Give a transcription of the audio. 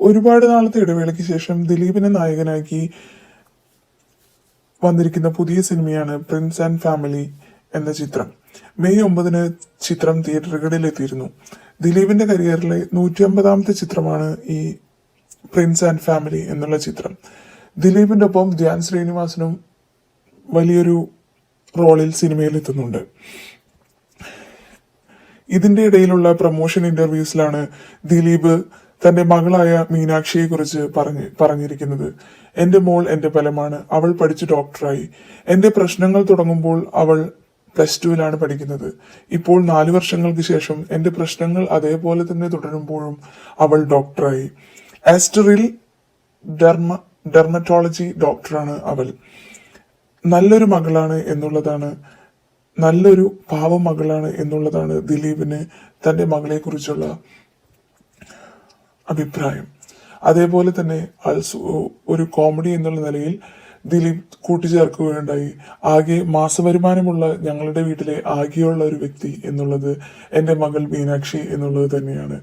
ഒരുപാട് നാളത്തെ ഇടവേളയ്ക്ക് ശേഷം ദിലീപിനെ നായകനാക്കി വന്നിരിക്കുന്ന പുതിയ സിനിമയാണ് പ്രിൻസ് ആൻഡ് ഫാമിലി എന്ന ചിത്രം. മെയ് ഒമ്പതിന് ചിത്രം തിയേറ്ററുകളിൽ എത്തിയിരുന്നു ദിലീപിന്റെ കരിയറിലെ നൂറ്റി അമ്പതാമത്തെ ചിത്രമാണ് ഈ പ്രിൻസ് ആൻഡ് ഫാമിലി എന്നുള്ള ചിത്രം. ദിലീപിന്റെ ഒപ്പം ധ്യാൻ ശ്രീനിവാസനും വലിയൊരു റോളിൽ സിനിമയിൽ എത്തുന്നുണ്ട് ഇതിന്റെ ഇടയിലുള്ള പ്രൊമോഷൻ ഇന്റർവ്യൂസിലാണ് ദിലീപ് തന്റെ മകളായ മീനാക്ഷിയെ കുറിച്ച് പറഞ്ഞ് പറഞ്ഞിരിക്കുന്നത് എന്റെ മോൾ എന്റെ ഫലമാണ് അവൾ പഠിച്ച് ഡോക്ടറായി. എന്റെ പ്രശ്നങ്ങൾ തുടങ്ങുമ്പോൾ അവൾ പ്ലസ് ടുവിലാണ് പഠിക്കുന്നത്. ഇപ്പോൾ നാലു വർഷങ്ങൾക്ക് ശേഷം എന്റെ പ്രശ്നങ്ങൾ അതേപോലെ തന്നെ തുടരുമ്പോഴും അവൾ ഡോക്ടറായി. ആസ്റ്ററിൽ ഡെർമ ഡെർമറ്റോളജി ഡോക്ടറാണ് അവൾ. നല്ലൊരു മകളാണ് എന്നുള്ളതാണ് നല്ലൊരു പാവ മകളാണ് എന്നുള്ളതാണ് ദിലീപിന് തന്റെ മകളെ കുറിച്ചുള്ള അഭിപ്രായം. അതേപോലെ തന്നെ ഒരു കോമഡി എന്നുള്ള നിലയിൽ ദിലീപ് കൂട്ടിച്ചേർക്കുകയുണ്ടായി. ആകെ മാസവരുമാനമുള്ള ഞങ്ങളുടെ വീട്ടിലെ ആകെയുള്ള ഒരു വ്യക്തി എന്നുള്ളത് എന്റെ മകൾ മീനാക്ഷി എന്നുള്ളത് തന്നെയാണ്.